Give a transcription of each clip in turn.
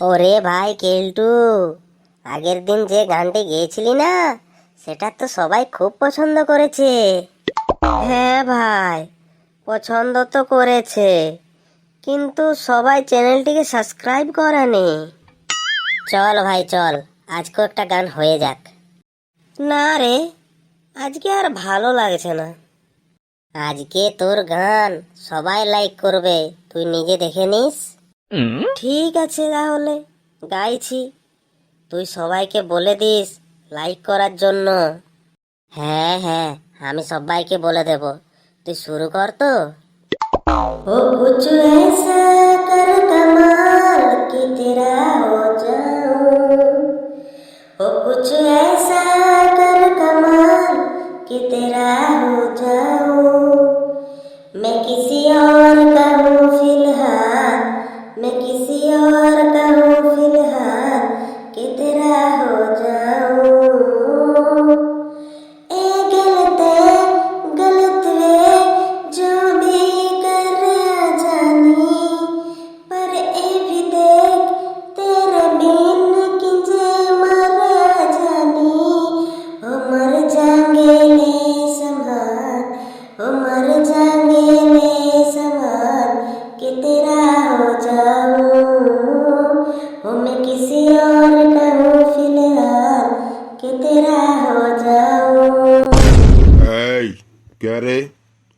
ওরে ভাই কেলটু, আগের দিন যে গানটি গেয়েছিলি না, সেটা তো সবাই খুব পছন্দ করেছে। হ্যাঁ ভাই, পছন্দ তো করেছে, কিন্তু সবাই চ্যানেলটিকে সাবস্ক্রাইব করেনি। চল ভাই, চল, আজকেও একটা গান হয়ে যাক। না রে, আজকে আর ভালো লাগছে না। আজকে তোর গান সবাই লাইক করবে, তুই নিজে দেখে নিস। ঠিক আছে তাহলে গাইছি তুই সবাইকে বলে দিস লাইক করার জন্য হ্যাঁ হ্যাঁ আমি সবাইকে বলে দেব তুই শুরু কর তো ও कुछ ऐसा कर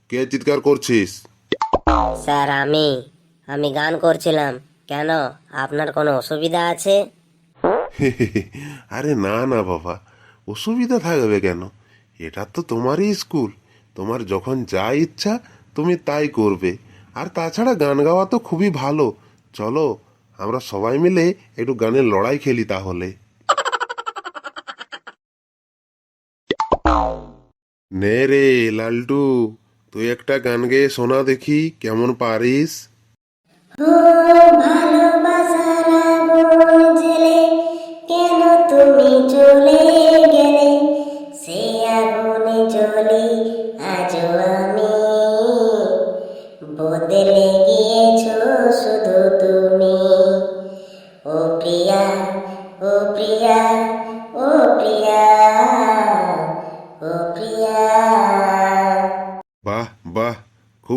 কে চিৎকার করছিস? স্যার আমি আমি গান করছিলাম। কেন? আপনার কোনো অসুবিধা আছে? আরে না না বাবা। অসুবিধা থাকবে কেন? এটা তো তোমারই স্কুল। তোমার যখন যা ইচ্ছা তুমি তাই করবে। আর তাছাড়া গান গাওয়া তো খুবই ভালো। চলো আমরা সবাই মিলে একটু গানের লড়াই খেলি তাহলে। নে রে লালটু। তুই একটা গান গেয়ে শোনা দেখি কেমন পারিস।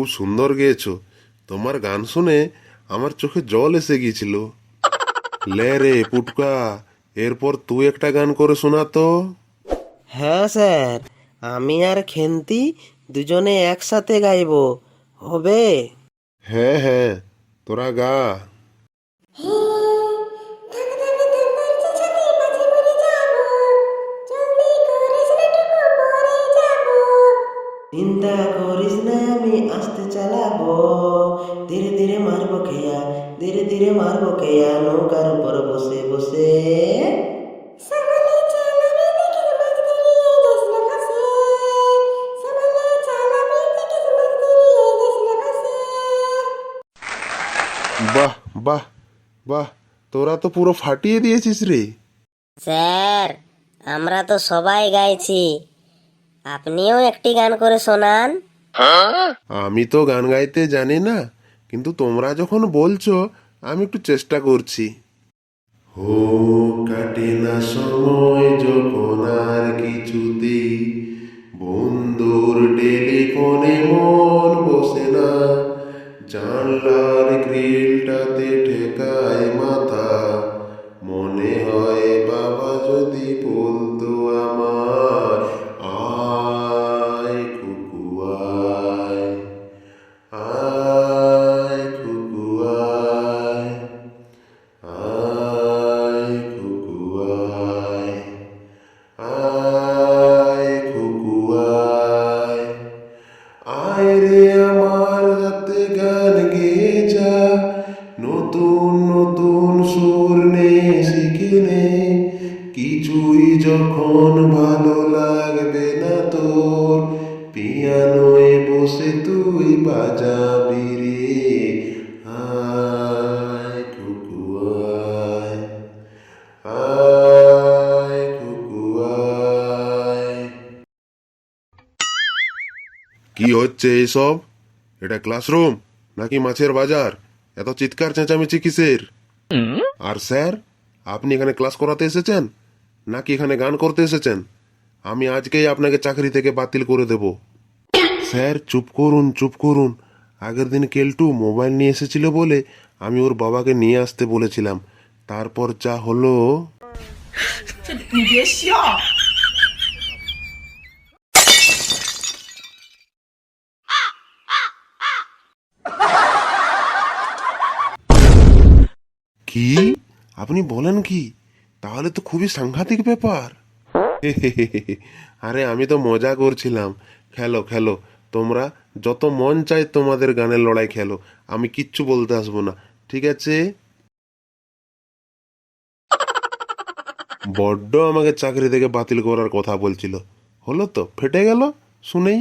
খুব সুন্দর গেয়েছ। তোমার গান শুনে আমার চোখে জল এসে গিয়েছিল। লে রে পুটকা এরপর তুই একটা গান করে শোনা তো। হ্যাঁ স্যার আমি আর খেন্তি দুজনে একসাথে গাইব হবে? হ্যাঁ হ্যাঁ তোরা গা। চিন্তা করিস না আমি আসতে চালাবো। ধীরে ধীরে মারবো খেয়া ধীরে ধীরে মারবো খেয়া নৌকার উপর বসে বসে। বাহ বাহ বাহ তোরা তো পুরো ফাটিয়ে দিয়েছিস রে। স্যার আমরা তো সবাই গাইছি। আপনিও একটি গান করে শোনান। আমি তো গান গাইতে জানি না কিন্তু তোমরা যখন বলছো আমি একটু চেষ্টা করছি। হো কাটে না সময় যখন আর কিছুতেই। বন্ধুর টেলিফোনে মন বসে না। জানলার গ্রিলটাতে ঠেকায় মাথা। মনে হয় বাবা যদি বলতো আমার তোর পিয়ানোয় বসে তুই বাজাবি রে। আয় কুকু আয়। আয় কুকু আয়। কি হচ্ছে এইসব? এটা ক্লাসরুম নাকি মাছের বাজার? এত চিৎকার চেঁচামেচি কিসের? আর স্যার আপনি এখানে ক্লাস করাতে এসেছেন? নাকি এখানে গান করতে এসেছেন? আমি আজকেই আপনাকে চাকরি থেকে বাতিল করে দেব। স্যার, চুপ করুন চুপ করুন। আগের দিন কেলটু মোবাইল নিয়ে এসেছিল বলে আমি ওর বাবাকে নিয়ে আসতে বলেছিলাম। তারপর যা হলো। কি? আপনি বলেন কি? তাহলে তো খুবই সাংঘাতিক ব্যাপার। আরে, আমি তো মজা করছিলাম। খেলো খেলো। তোমরা যত মন চায় তোমাদের গানের লড়াই খেলো। আমি কিচ্ছু বলতে আসব না, ঠিক আছে? বড্ড আমাকে চাকরি থেকে বাতিল করার কথা বলছিল। হলো তো, ফেটে গেল? শুনেই?